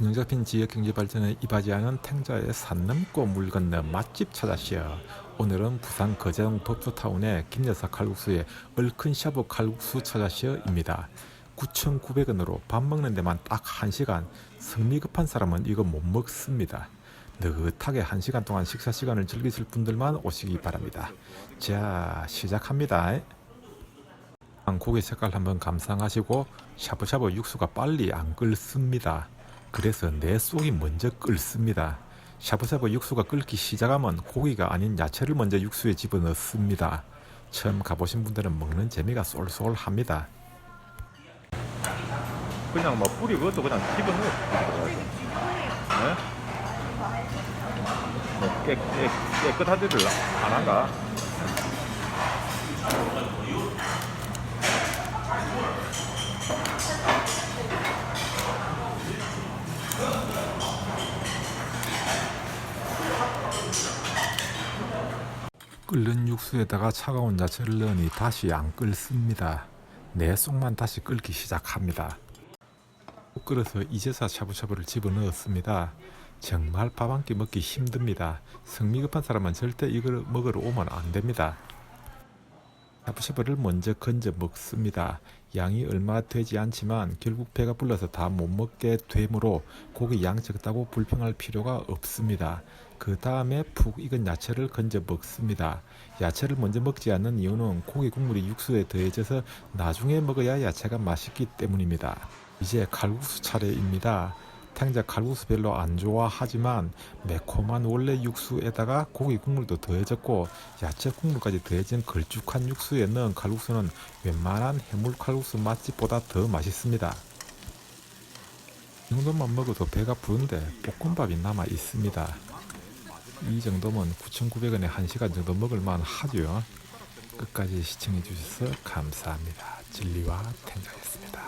균형 잡힌 지역 경제 발전에 이바지하는 탱자의 산 넘고 물 건너 맛집 찾아시어 오늘은 부산 거제동 법조타운의 김여사 칼국수의 얼큰 샤브 칼국수 찾아시어입니다. 9,900원으로 밥 먹는 데만 딱 1시간 성미 급한 사람은 이거 못 먹습니다. 느긋하게 1시간 동안 식사 시간을 즐기실 분들만 오시기 바랍니다. 자 시작합니다. 고기 색깔 한번 감상하시고 샤브샤브 육수가 빨리 안 끓습니다. 그래서 내 속이 먼저 끓습니다. 샤브샤브 육수가 끓기 시작하면 고기가 아닌 야채를 먼저 육수에 집어넣습니다. 처음 가보신 분들은 먹는 재미가 쏠쏠합니다. 그냥 뭐 뿌리 그것도 그냥 집어넣어 네? 뭐 깨끗하지를 안 한가? 끓는 육수에다가 차가운 야채를 넣으니 다시 안 끓습니다. 내 속만 다시 끓기 시작합니다. 끓어서 이제사 샤브샤브를 집어넣었습니다. 정말 밥 한 끼 먹기 힘듭니다. 성미 급한 사람은 절대 이걸 먹으러 오면 안 됩니다. 샤브샤브를 먼저 건져 먹습니다. 양이 얼마 되지 않지만 결국 배가 불러서 다 못 먹게 되므로 고기 양 적다고 불평할 필요가 없습니다. 그 다음에 푹 익은 야채를 건져 먹습니다. 야채를 먼저 먹지 않는 이유는 고기 국물이 육수에 더해져서 나중에 먹어야 야채가 맛있기 때문입니다. 이제 칼국수 차례입니다. 탱자 칼국수 별로 안 좋아하지만 매콤한 원래 육수에다가 고기 국물도 더해졌고 야채 국물까지 더해진 걸쭉한 육수에 넣은 칼국수는 웬만한 해물 칼국수 맛집보다 더 맛있습니다. 이 정도만 먹어도 배가 부른데 볶음밥이 남아 있습니다. 이 정도면 9,900원에 1시간 정도 먹을만 하죠. 끝까지 시청해 주셔서 감사합니다. 진리와 탱자였습니다.